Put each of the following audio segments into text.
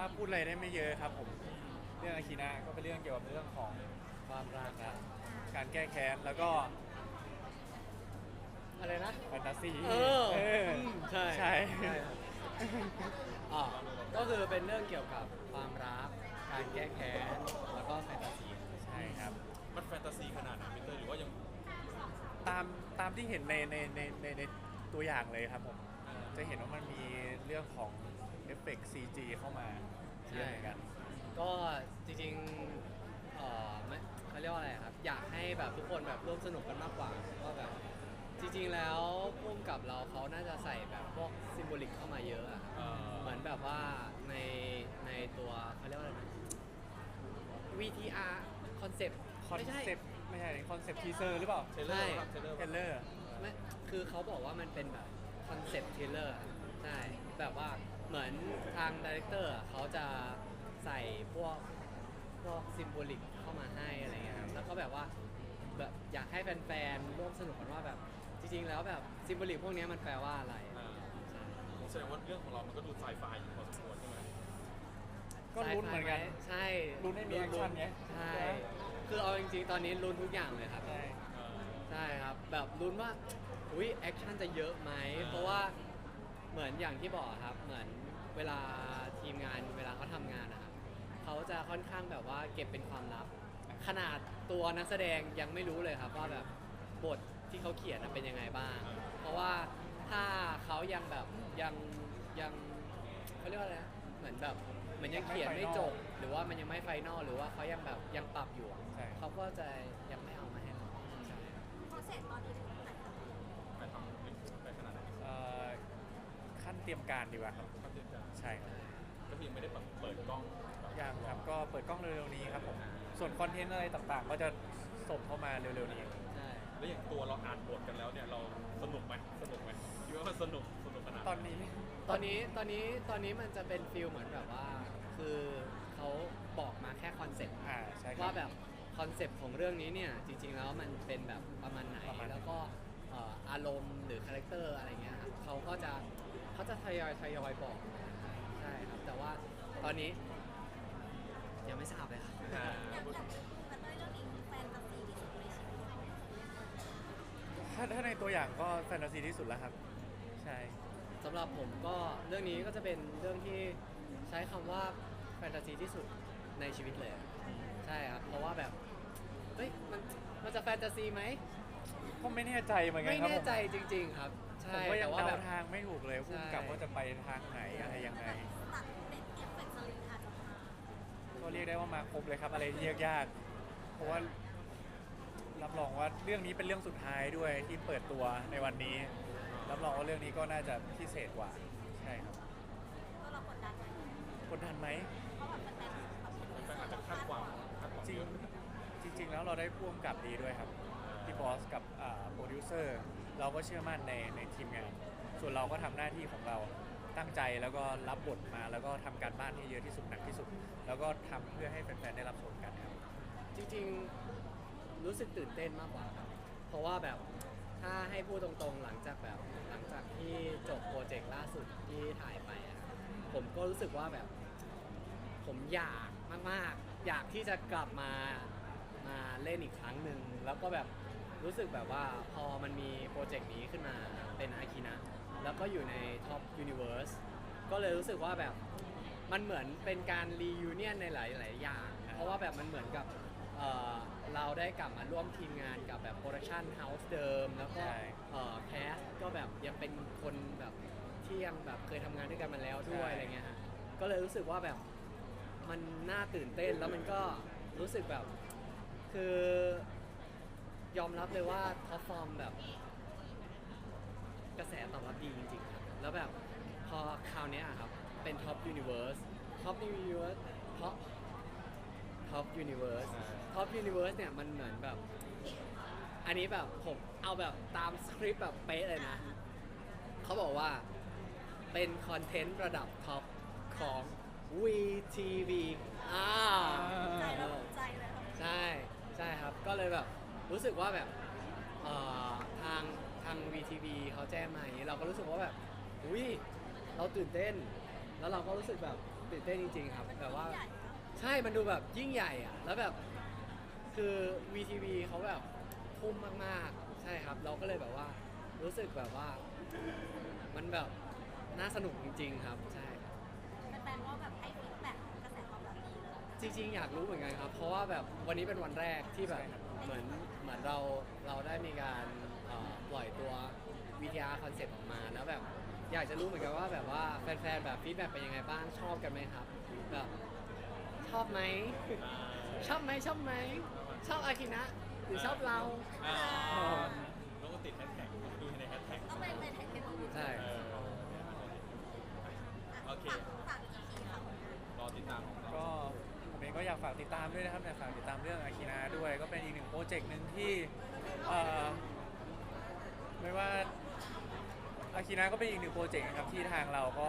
ว่าพูดอะไรได้ไม่เยอะครับผมเรื่องอาคินะก็เป็นเรื่องเกี่ยวกับเรื่องของความรักครับการแก้แค้นแล้วก็อะไรนะ แฟนตาซีเออเอออืมใช่ ใช่ครับ อ่าก็คือเป็นเรื่องเกี่ยวกับความรัก การแก้แค้น แล้วก็แฟนตาซีใช่ครับ มันแฟนตาซีขนาดนั้นมิเตอร์หรือว่ายังตามตามที่เห็นในในในในในตัวอย่างเลยครับผมเอ่อ จะเห็นว่ามันมีเรื่องของเอฟเฟกต์ CG เข้ามาเยอะเหมือนกัน ก็จริงๆเอ่อไม่เขาเรียกว่าอะไรครับ อยากให้แบบทุกคนแบบร่วมสนุกกันมากกว่าว่าแบบจริงๆแล้วพุ่มกับเราเขาน่าจะใส่แบบพวกซิมโบลิกเข้ามาเยอะอะครับเอ่อเหมือนแบบว่าในในตัวเขาเรียกว่าอะไรนะ VTR คอนเซปต์คอนไม่ใช่ เซปต์ไม่ใช่คอนเซปต์ทีเซอร์หรือเปล่าเทรลเลอร์ครับเทรลเลอร์เทรลเลอร์ ไม่คือเขาบอกว่ามันเป็นแบบ คอนเซปต์เทเลอร์ใช่แบบว่าเหมือนทางดีเรคเตอร์เขาจะใส่พวกพวกซิมโบลิกเข้ามาให้อะไรเงี้ยครับแล้วก็แบบว่าแบบอยากให้แฟนๆร่วมสนุกกันว่าแบบจริงๆ แล้วแบบซิมโบลิกพวกเนี้ยมันแปลว่าอะไร อ่าแสดงว่าเรื่องของเรามันก็ดูไซไฟอยู่พอสมควรใช่ไหม ก็ลุ้นเหมือนกัน ใช่ลุ้นให้มีแอคชั่นไง ใช่คือเอาจริงๆ ตอนนี้ลุ้นทุกอย่างเลยครับ ใช่เอ่อใช่ครับ แบบลุ้นว่า อุ้ยแอคชั่นจะเยอะไหมอ่าเพราะว่าเหมือนอย่างที่บอกครับ เหมือนเวลาทีมงานเวลาเขาทำงานนะครับเขาจะค่อนข้างแบบว่าเก็บเป็นความลับ ขนาดตัวนักแสดงยังไม่รู้เลยครับว่าแบบบทที่เขาเขียนน่ะเป็นยังไงบ้าง เพราะว่าถ้าเขายังแบบยังยังเขาเรียกว่าอะไรนะเหมือนแบบเหมือนยังเขียนไม่จบ หรือว่ามันยังไม่ไฟนอลหรือว่าเขายังแบบยังปรับอยู่อะใช่ เขาก็จะยังไม่เอามาให้เราใช่โปรเซสตอนนี้ถึงไหนแล้วไปทำไปขนาดไหน เอ่อ ขั้นเตรียมการดีกว่าครับก็คือจะใช่ครับก็คือยังไม่ได้แบบเปิดกล้องแบบยังครับก็เปิดกล้องเร็วๆนี้ครับผมส่วนคอนเทนต์อะไรต่างๆ ก็จะส่งเข้ามาเร็วๆนี้ใช่แล้วอย่างตัวเราอ่านบทกันแล้วเนี่ยเราสนุกไหมสนุกไหมคิดว่ามันสนุกสนุกขนาดไหตอนนี้ตอนนี้ตอนนี้ตอนนี้มันจะเป็นฟิลเหมือนแบบว่า คือเขาบอกมาแค่คอนเซ็ปต์อ่าใช่ครับ ว่าแบบคอนเซ็ปต์ของเรื่องนี้เนี่ยจริงๆแล้วมันเป็นแบบประมาณไหนประมาณไหน แล้วก็เอ่ออารมณ์หรือคาแรคเตอร์อะไรเงี้ยครับเขาก็จะเขาจะท ยอยทยอยบอกใช่ครับ แต่ว่าตอนนี้ยังไม่ทราบเลยครับอ่าอย่างอย่างแต่เต้ยเรื่องนี้คือแฟนตาซีที่สุดในชีวิตเราถ้าถ้าในตัวอย่างก็แฟนตาซีที่สุดแล้วครับ ใช่สำหรับผมก็เรื่องนี้ก็จะเป็นเรื่องที่ใช้คำว่าแฟนตาซีที่สุดในชีวิตเลยอะใช่ครับเพราะว่าแบบเฮ้ยมันมันจะแฟนตาซีไหมก็ไม่แน่ใจเหมือนกันไม่ครับแน่ผมใจจริง ๆ ครับ ผใช่มก็ยัแต่งว่าเดาแบบ ทางไม่ถูกเลยพุ่มกับใช่ว่าจะไปทางไหนอะไรยังไง ตัดเป็นเอฟเฟกต์สลิงค่ะจะมาก็เรียกได้ว่ามาครบเลยครับอะไรที่ยากๆเพราะว่ารับรองว่าเรื่องนี้เป็นเรื่องสุดท้ายด้วยที่เปิดตัวในวันนี้ รับรองว่าเรื่องนี้ก็น่าจะพิเศษกว่า ใช่ครับก็เรากดดันไหมกดดันไหม เพราะแบบแฟนๆแบบแฟนๆอาจจะคาดหวังคาดหวังจริงเยอะจริง ๆ แล้วเราได้พ่วงกับดีด้วยครับพี่ บอสกับโปรดิวเซอร์เราก็เชื่อมั่นในในทีมงาน ส่วนเราก็ทำหน้าที่ของเราตั้งใจแล้วก็รับบทมาแล้วก็ทำการบ้านให้เยอะที่สุดหนักที่สุด แล้วก็ทำเพื่อให้แฟนๆได้รับชมกันครับจริงๆรู้สึกตื่นเต้นมากกว่าครับเพราะว่าแบบถ้าให้พูดตรงๆหลังจากแบบหลังจากที่จบโปรเจกต์ล่าสุดที่ถ่ายไปอะผมก็รู้สึกว่าแบบ ผมอยากมากๆ อยากที่จะกลับมามาเล่นอีกครั้งหนึ่งแล้วก็แบบ รู้สึกแบบว่าพอมันมีโปรเจกต์นี้ขึ้นมาเป็นอาคินะ แล้วก็อยู่ในท็อปยูนิเว s ร์สก็เลยรู้สึกว่าแบบมันเหมือนเป็นการรียูเนียนในหลาย ๆ อย่าง เพราะว่าแบบมันเหมือนกับเอ่อเราได้กลับมาร่วมทีมงานกับแบบโปรดักชันเฮาส์เดิม แล้วก็ใช่แคสก็แบบยังเป็นคนแบบที่ยังแบบเคยทำงานด้วยกันมาแล้วด้วยใช่อะไรเงี้ยฮะก็เลยรู้สึกว่าแบบมันน่าตื่นเต้นแล้วมันก็รู้สึกแบบ คือ ยอมรับเลยว่าท็อปฟอร์มแบบ กระแสตอบรับดีจริงๆครับแล้วแบบพอคราวเนี้ยครับ เป็นท็อปยูนิเว s ร์สท็อปยูนิเว s ร์สท็อปท็อปยูนิเว s ร์สอ่าท็อปยูนิเว s ร์สเนี่ยมันเหมือนแบบ อันนี้แบบผมเอาแบบตามสคริปต์แบบเป๊ะเลยนะ เขาบอกว่าเป็นคอนเทนต์ระดับท็อปของ VTV อ่าใจเราตกใจเลยครับ ใช่ ใช่ครับ ก็เลยแบบ รู้สึกว่าแบบเอ่อทางทาง VTV เขาแจ้งมาอย่างนี้เราก็รู้สึกว่าแบบอุ้ยเราตื่นเต้น แล้วเราก็รู้สึกแบบตื่นเต้นจริง ๆ ครับมันแบบว่าใหญ่นะใช่มันดูแบบยิ่งใหญ่อะแล้วแบบคือ VTV เขาแบบทุ่มมากๆ ใช่ครับ เราก็เลยแบบว่ารู้สึกแบบว่า มันแบบน่าสนุกจริง ๆ ครับ ใช่ครับแฟนๆก็แบบให้ฟีดแบ็กกระแสตอบรับดีเลยจริง ๆ อยากรู้เหมือนกันครับ เพราะว่าแบบวันนี้เป็นวันแรกที่แบบเหมือนเห มือนเราเราได้มีการเอ่อปล่อยตัว VTR คอนเซ็ปต์ออกมาแล้วแบบอยากจะรู้เหมือนกันว่าแบบว่าแฟนๆแบบฟีดแบ็กเป็นยังไงบ้างชอบกันไหมครับแบบชอบไหม ชอบไหมชอบไหมชอบอากินะหรือชอบเรา อ่าแล้วก็ติดแฮชแท็กดูในแฮชแท็กต้องเป็นเป็นเทคโนโลยีใช่ เออโอเคฝากอีกทีค่ะ รอติดตามของเรา ก็อยากฝากติดตามด้วยนะครับอยากฝากติดตามเรื่องอาคินาด้วย ก็เป็นอีกหนึ่งโปรเจกต์หนึ่งที่เอ่อไม่ว่าอาคินาก็เป็นอีกหนึ่งโปรเจกต์นะครับที่ทางเราก็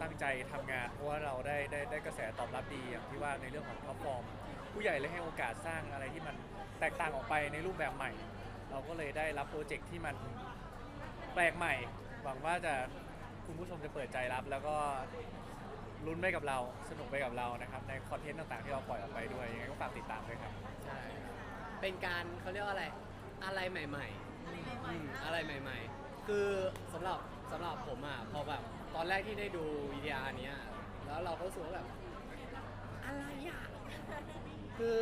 ตั้งใจทำงานเพราะว่าเราได้ได้ได้กระแสตอบรับดีอย่างที่ว่าในเรื่องของท็อปฟอร์มผู้ใหญ่เลยให้โอกาสสร้างอะไรที่มันแตกต่างออกไปในรูปแบบใหม่ เราก็เลยได้รับโปรเจกต์ที่มันแปลกใหม่ หวังว่าจะคุณผู้ชมจะเปิดใจรับแล้วก็ ลุ้นไปกับเราสนุกไปกับเรานะครับในคอนเทนต์ต่างๆที่เราปล่อยออกไปด้วยยังไงก็ฝากติดตามด้วยครับ ใช่เป็นการเขาเรียกว่าอะไรอะไรใหม่ๆอะไรใหม่อืมๆนะอะไรใหม่ๆ คือสำหรับสำหรับผมอะพอแบบตอนแรกที่ได้ดูวิดีอาร์เนี้ยแล้วเราก็รู้สึกว่าแบบอะไรอะคือ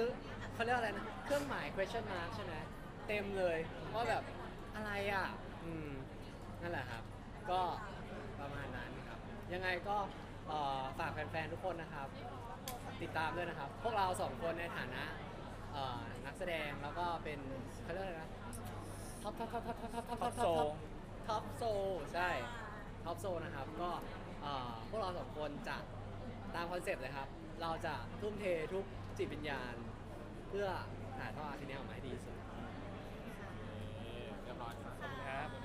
เขาเรียกว่าอะไรนะเครื่องหมาย question mark ใช่ไหมเต็มเลยว่าแบบอะไรอะอืมนั่นแหละครับ ก็ประมาณนั้นครับ ยังไงก็เอ่อฝากแแฟนๆทุกคนนะครับ ติดตามด้วยนะครับ พวกเราสองคนในฐานะนักแสดงแล้วก็เป็นเขาเรียกอะไรนะท็อปท็อปท็อปท็อปท็อปท็อปท็อปท็อปโซนท็อปโซใช่ท็อปโซนะครับก็พวกเราสองคนจะตามคอนเซปต์เลยครับ เราจะทุ่มเททุกจิตวิญญาณ เพื่อถ่ายทอดอาร์ตนี้ออกมาให้ดีที่สุด เรียบร้อยคขอบคุณครับ